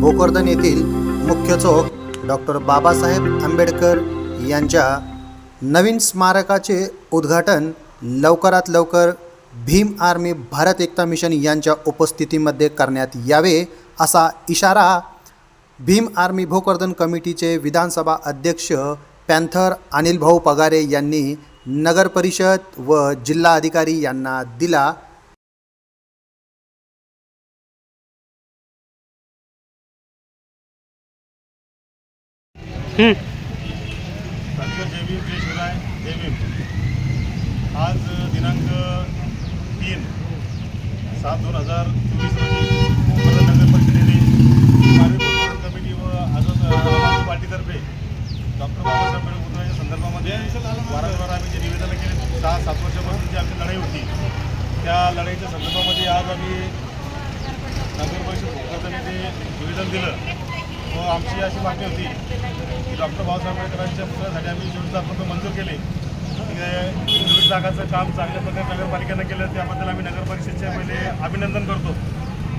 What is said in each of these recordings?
भोकरदन येथील मुख्य चौक डॉक्टर बाबासाहेब आंबेडकर यांच्या नवीन स्मारकाचे उद्घाटन लवकरात लवकर भीम आर्मी भारत एकता मिशन यांच्या उपस्थितीमध्ये करण्यात यावे असा इशारा भीम आर्मी भोकरदन कमिटीचे विधानसभा अध्यक्ष पॅन्थर अनिल भाऊ पगारे यांनी नगरपरिषद व जिल्हाधिकारी यांना दिला. संत जय भीम जय शिवराय जय भीम आज दिनांक तीन सात दोन हजार चोवीस रोजी नगर परिषदेने कमिटी व आजच पार्टीतर्फे डॉक्टर बाबासाहेब आंबेडकर संदर्भामध्ये वारंवार आम्ही जे निवेदनं केले सहा सात वर्षापासून जी आमची लढाई होती. त्या लढाईच्या संदर्भामध्ये आज आम्ही नगर परिषद भोकरदन निवेदन दिलं व आमची अशी मागणी होती डॉक्टर बाबासाहेब आंबेडकरांच्या पुतळ्यासाठी आम्ही चोवीस लाख रुपये मंजूर केले. चोवीस लाखाचं काम चांगल्या प्रकारे नगरपालिकेनं केलं त्याबद्दल आम्ही नगर परिषदचे पहिले अभिनंदन करतो.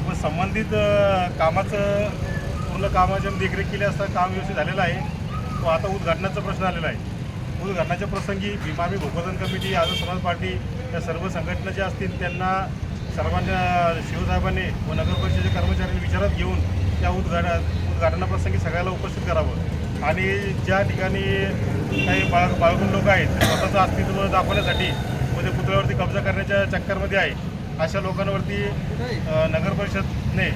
व संबंधित कामाचं पूर्ण कामाची देखरेख केली असता काम व्यवस्थित झालेलं आहे. व आता उद्घाटनाचा प्रश्न आलेला आहे. उद्घाटनाच्या प्रसंगी भीमामी भोकरदन कमिटी आझाद समाज पार्टी या सर्व संघटना ज्या असतील त्यांना सर्वांच्या शिवसाहेबांनी व नगरपरिषदेच्या कर्मचाऱ्यांनी विचारात घेऊन त्या उद्घाटना उद्घाटनाप्रसंगी सगळ्याला उपस्थित करावं. आणि ज्या ठिकाणी काही बाळ बाळगून लोक आहेत ते स्वतःचं अस्तित्व दाखवण्यासाठी म्हणजे पुतळ्यावरती कब्जा करण्याच्या चक्करमध्ये आहे अशा लोकांवरती नगर परिषदने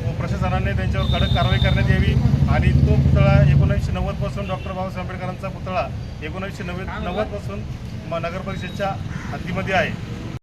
व प्रशासनाने त्यांच्यावर कडक कारवाई करण्यात यावी आणि तो पुतळा एकोणीसशे नव्वदपासून डॉक्टर बाबासाहेब आंबेडकरांचा पुतळा एकोणीसशे नव्वद नव्वदपासून म नगर परिषदच्या हद्दीमध्ये आहे.